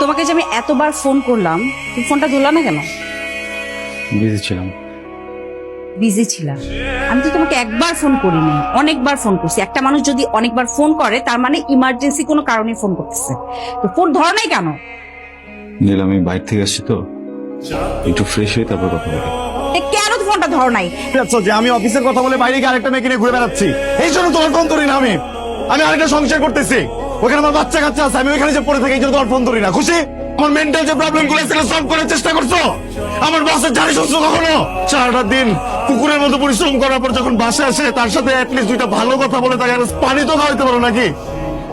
তোমাকে যে আমি এতবার ফোন করলাম তুমি ফোনটা ধরলা না কেন? বিজি ছিলাম। বিজি ছিলাম আমি তো তোমাকে একবার ফোন করিনি অনেকবার ফোন করছি। একটা মানুষ যদি অনেকবার ফোন করে তার মানে ইমার্জেন্সি কোনো কারণে ফোন করতেছে। তো ফোন ধরো নাই কেন? নীল আমি বাইরে থেকে আসছি তো। একটু ফ্রেশ হয়ে তারপর কথা বলি ফোনটা ধরো নাই। আচ্ছা যে আমি অফিসের কথা বলে বাইরে গিয়ে আরেকটা মেয়েকে নিয়ে ঘুরে বেড়াচ্ছি। এই জন্য তোমার ফোন ধরি না আমি। আমি আরেকটা সংসার করতেছি। ওখানে আমার বাচ্চা কাচ্চা আছে আমি ওইখানে যে পড়ে থাকি এই জন্য তোমার ফোন ধরি না। খুশি? আমার মেন্টাল যে প্রবলেমগুলো সেগুলো সলভ করার চেষ্টা করছ? আমার বসের জানি শুনছো কখনো? সারাটা দিন কুকুরের মতো পরিশ্রম করার পর যখন বাসে আসে তার সাথে অ্যাটলিস্ট দুইটা ভালো কথা বলে তাকে পানি তো খাওয়াইতে পারো নাকি?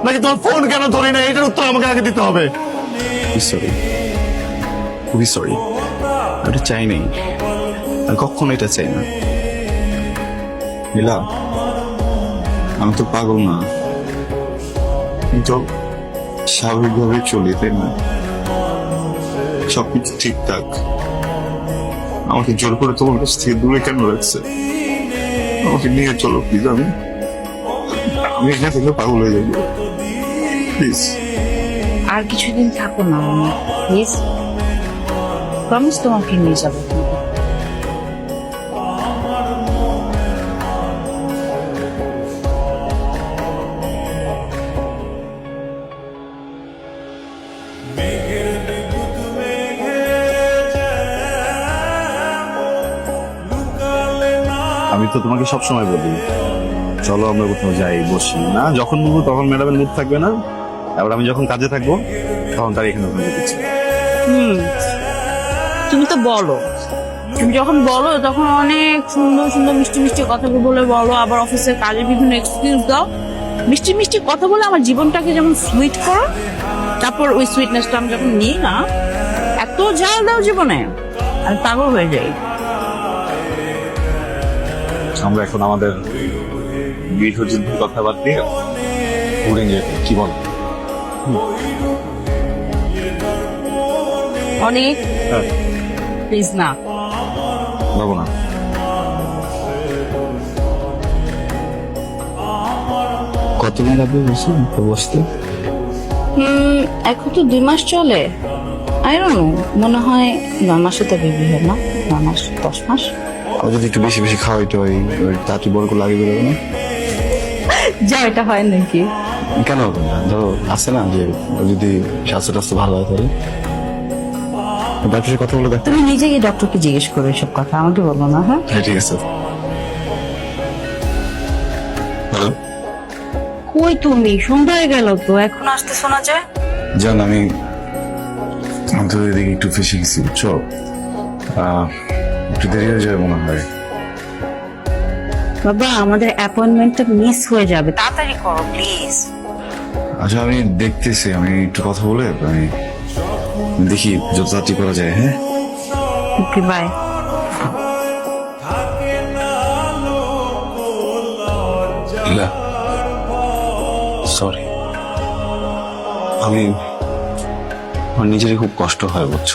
নাকি তোমার ফোন কেন ধরি না? এটার উত্তর আমাকে আগে দিতে হবে। সরি খুবই সরি এটা চাই নাই। আর কখনো এটা চাই না। নীলা, আমি তো পাগল না। কিন্তু স্বাভাবিকভাবে চলি, তাই না? সবকিছু ঠিকঠাক আমাকে জোর করে তোমার কাছ থেকে দূরে কেন রাখছে? আমাকে নিয়ে চলো, প্লিজ, আমি আমি এখানে থেকে পাগল হয়ে যাব। প্লিজ। আর কিছুদিন থাকো না প্লিজ। প্রমিস তোমাকে নিয়ে যাব। তো তোমাকে সবসময় বলি, চলো আমরা কোথাও যাই, বসি। না, যখন বলব তখন ম্যাডামের মুড থাকবে না। এবার আমি যখন কাজে থাকব, তখন তার এখানে ওখানে দিচ্ছি হুম, তুমি তো বলো। তুমি যখন বলো, তখন অনেক সুন্দর সুন্দর মিষ্টি মিষ্টি কথা বলে বলো, আবার অফিসের কাজে বিভিন্ন এক্সকিউজ দাও। মিষ্টি মিষ্টি কথা বলে আমার জীবনটাকে যেমন সুইট করো, তারপর ওই সুইটনেসটা আমি যখন নিই না, এত ঝাল দাও জীবনে আমি পাগল হয়ে যাই। আমরা এখন আমাদের গৃহযুদ্ধের কথা বাদ দিয়ে ঘুরে গিয়ে কি বল? অনেক হ্যাঁ। প্লিজ না। কতদিন লাগবে বসে? বসতে? এখন তো দুই মাস চলে। আই ডোন্ট নো মনে হয় নয় মাসে তো বেবি হয় না? নয় মাস দশ মাস? ও যদি একটু বেশি বেশি খাওয়াইতে হয় ওই তাঁতি বরক লাগে বেরোবে না? যা এটা হয় নাকি? কেন হবে না? ধরো আছে না যে ও যদি স্বাস্থ্য টাস্থ্য ভালো হয় তাহলে? ডাক্তারের কথা বলে দেখ। তুমি নিজে গিয়ে ডক্টরকে জিজ্ঞেস করো এসব কথা আমাকে বলব না হ্যাঁ? হ্যাঁ ঠিক আছে। হ্যালো? কই তুমি? সন্ধ্যা হয়ে গেল তো এখন আসতে শোনা যায় জান আমি আমি তো এদিকে একটু ফেসে গেছি বুঝছ আহ, একটু দেরি হয়ে যাবে মনে হয়। বাবা আমাদের অ্যাপয়েন্টমেন্টটা মিস হয়ে যাবে। তাড়াতাড়ি করো প্লিজ আচ্ছা আমি দেখতেছি আমি একটু কথা বলে আমি দেখি যত তাড়াতাড়ি করা যায় হ্যাঁ? ওকে বাই সরি আমি আমার নিজেরই খুব কষ্ট হয় বুঝছ?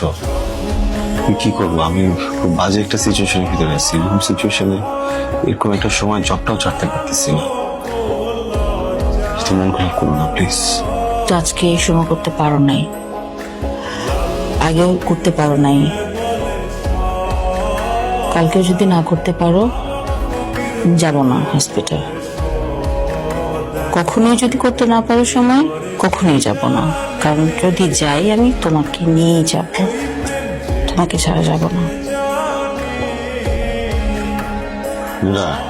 কি করব? আমি খুব বাজে একটা সিচুয়েশনের ভিতরে আছি। এরকম সিচুয়েশনে এরকম একটা সময় জবটাও ছাড়তে পারতেছি না। মন খারাপ করো না প্লিজ তো আজকে সময় করতে পারো নাই। আগেও করতে পারো নাই। কালকেও যদি না করতে পারো, যাব না হসপিটাল কখনোই যদি করতে না পারো সময়, কখনোই যাব না। কারণ যদি যাই, আমি তোমাকে নিয়েই যাব। তোমাকে ছাড়া যাব না। না।